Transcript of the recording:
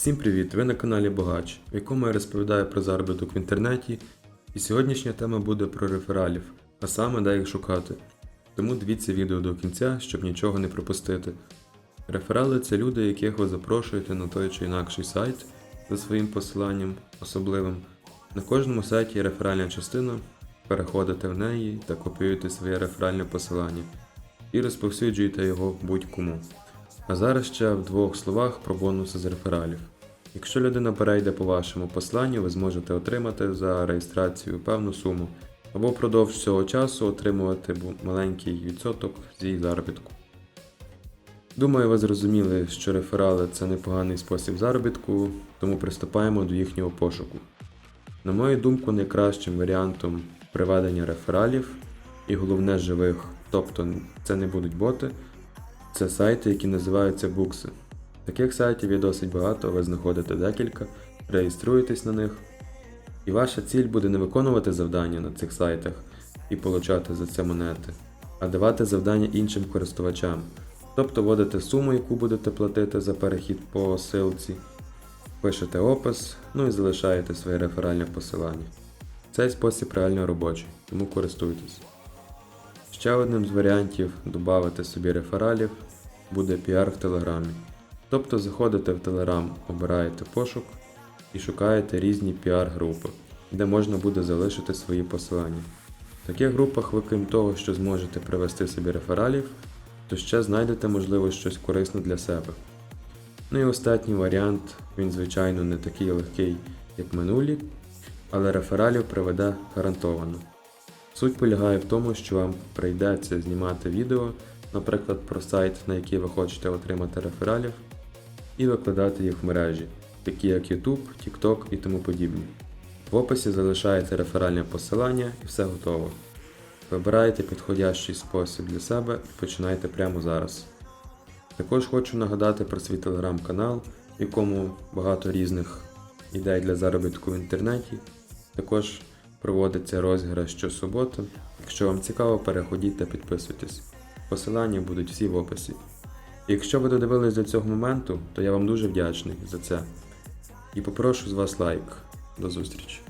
Всім привіт! Ви на каналі Богач, в якому я розповідаю про заробіток в інтернеті. І сьогоднішня тема буде про рефералів, а саме де їх шукати. Тому дивіться відео до кінця, щоб нічого не пропустити. Реферали це люди, яких ви запрошуєте на той чи інакший сайт за своїм посиланням особливим. На кожному сайті є реферальна частина, переходите в неї та копіюєте своє реферальне посилання і розповсюджуєте його будь-кому. А зараз ще в двох словах про бонуси з рефералів. Якщо людина перейде по вашому посланню, ви зможете отримати за реєстрацію певну суму, або впродовж цього часу отримувати маленький відсоток з її заробітку. Думаю, ви зрозуміли, що реферали це непоганий спосіб заробітку, тому приступаємо до їхнього пошуку. На мою думку, найкращим варіантом приведення рефералів і головне живих, тобто це не будуть боти, це сайти, які називаються букси. Таких сайтів є досить багато, ви знаходите декілька, реєструєтесь на них. І ваша ціль буде не виконувати завдання на цих сайтах і получати за це монети, а давати завдання іншим користувачам. Тобто вводите суму, яку будете платити за перехід по ссылці, пишете опис, ну і залишаєте своє реферальне посилання. Цей спосіб реально робочий, тому користуйтесь. Ще одним з варіантів додати собі рефералів буде піар в Телеграмі. Тобто заходите в Телеграм, обираєте пошук і шукаєте різні піар-групи, де можна буде залишити свої посилання. В таких групах ви, крім того, що зможете привести собі рефералів, то ще знайдете, можливо, щось корисне для себе. Ну і останній варіант, він, звичайно, не такий легкий, як минулі, але рефералів приведе гарантовано. Суть полягає в тому, що вам прийдеться знімати відео, наприклад, про сайт, на який ви хочете отримати рефералів, і викладати їх в мережі, такі як YouTube, TikTok і тому подібні. В описі залишаєте реферальне посилання і все готово. Вибирайте підходящий спосіб для себе і починайте прямо зараз. Також хочу нагадати про свій телеграм-канал, в якому багато різних ідей для заробітку в інтернеті. Також проводиться розіграш щосуботи. Якщо вам цікаво, переходіть та підписуйтесь. Посилання будуть всі в описі. Якщо ви додивились до цього моменту, то я вам дуже вдячний за це. І попрошу з вас лайк. До зустрічі!